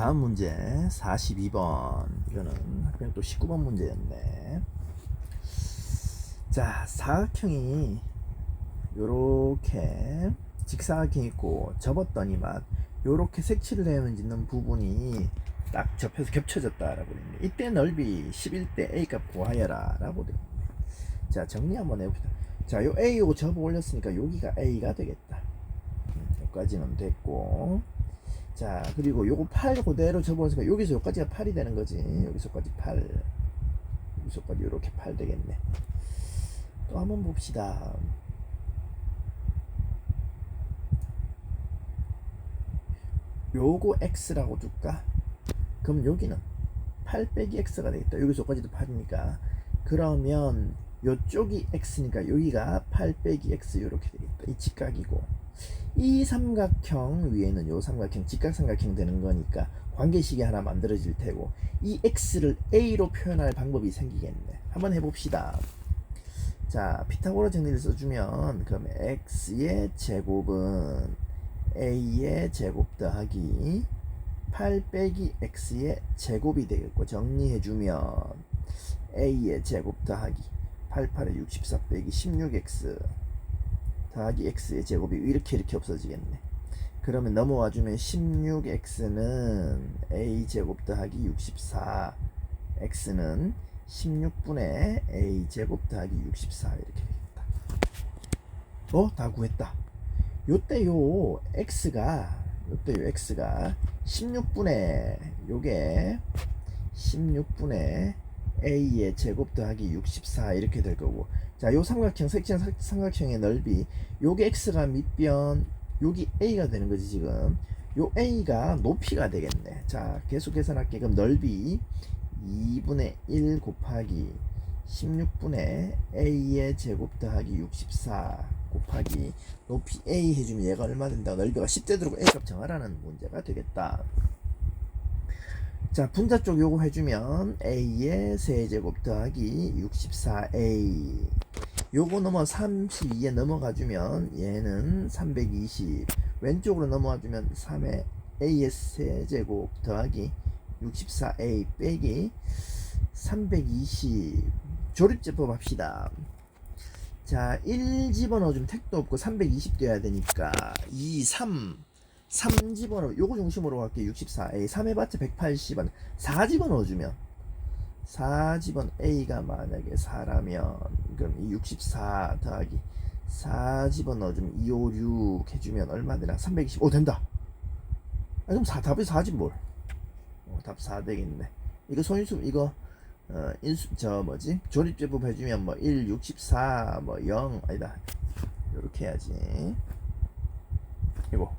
다음 문제 42번. 이거는 학생 또 19번 문제였네. 자 사각형이 요렇게 직사각형이 있고 접었더니만 요렇게 색칠을 해놓는 부분이 딱 접혀서 겹쳐졌다 라고 됩니다 이때 넓이 11대 A 값 구하여라 라고 됩니다 자 정리 한번 해봅시다. 자 요 A 요 접어 올렸으니까 여기가 A가 되겠다. 음, 여기까지는 됐고 자 그리고 요거 8 그대로 접어서 여기서 여기까지가 8이 되는 거지. 여기서까지 8 여기서까지 이렇게 8 되겠네. 또 한번 봅시다. 요거 x라고 둘까? 그럼 여기는 8 빼기 x가 되겠다. 여기서 여기까지도 8이니까. 그러면 요쪽이 x니까 여기가 8 빼기 x 이렇게 되겠다. 이 직각이고 이 삼각형 위에는 요 삼각형 직각삼각형 되는 거니까 관계식이 하나 만들어질 테고 이 x를 a로 표현할 방법이 생기겠네. 한번 해봅시다. 자 피타고라 정리를 써주면 그럼 x의 제곱은 a의 제곱 더하기 8 빼기 x의 제곱이 되겠고 정리해주면 a의 제곱 더하기 88에 64 빼기 16x 더하기 x의 제곱이 이렇게 이렇게 없어지겠네. 그러면 넘어와 주면 16x는 a 제곱 더하기 64 x는 16분의 a 제곱 더하기 64 이렇게 되겠다. 어? 다 구했다. 요때 요 x가 요때 요 x가 16분의 요게 16분의 a의 제곱 더하기 64 이렇게 될 거고. 자 요 삼각형 사- 삼각형의 넓이 요게 x가 밑변 여기 a가 되는 거지 지금. 요 a가 높이가 되겠네. 자 계속 계산할게 그럼 넓이 2분의 1 곱하기 16분의 a의 제곱 더하기 64 곱하기 높이 a 해주면 얘가 얼마 된다? 넓이가 10대 들고 a 값 정하라는 문제가 되겠다 자 분자 쪽 요거 해주면 a의 세제곱 더하기 64a 요거 넘어 32에 넘어가 주면 얘는 320 왼쪽으로 넘어가 주면 3의 a의 세제곱 더하기 64a 빼기 320 조립제법 합시다. 자, 1 집어넣어주면 택도 없고 320 돼야 되니까 2, 3 3 집어넣어 요거 중심으로 갈게 64A 3 해봤자 180원. 4 집어넣어주면 4 집은 A가 만약에 4라면 그럼 이 64 더하기 4 집어 넣어주면 256 해주면 얼마 되나? 325 된다. 아, 그럼 4 답이 4지 뭘? 어, 답 4 되겠네. 이거 손인수 이거 어, 인수 저 뭐지? 조립제법 해주면 뭐 1, 64, 뭐 0, 아니다. 이렇게 해야지. 이거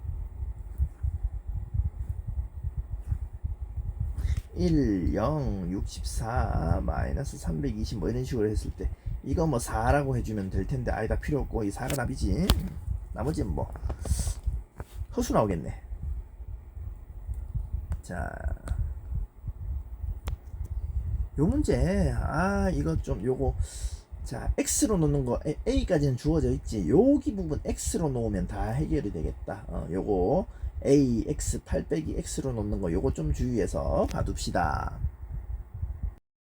1, 0, 64, 마이너스 320 뭐 이런 식으로 했을 때 이거 뭐 4라고 해주면 될 텐데 아니다. 필요 없고 이 4가 답이지. 나머지는 뭐 허수 나오겠네. 자요 문제. 아 이거 좀 요거. 자 x로 놓는 거 A- a까지는 주어져 있지. 여기 부분 x로 놓으면 다 해결이 되겠다. 어, 요거 a x 8 빼기 x로 놓는 거 요거 좀 주의해서 봐둡시다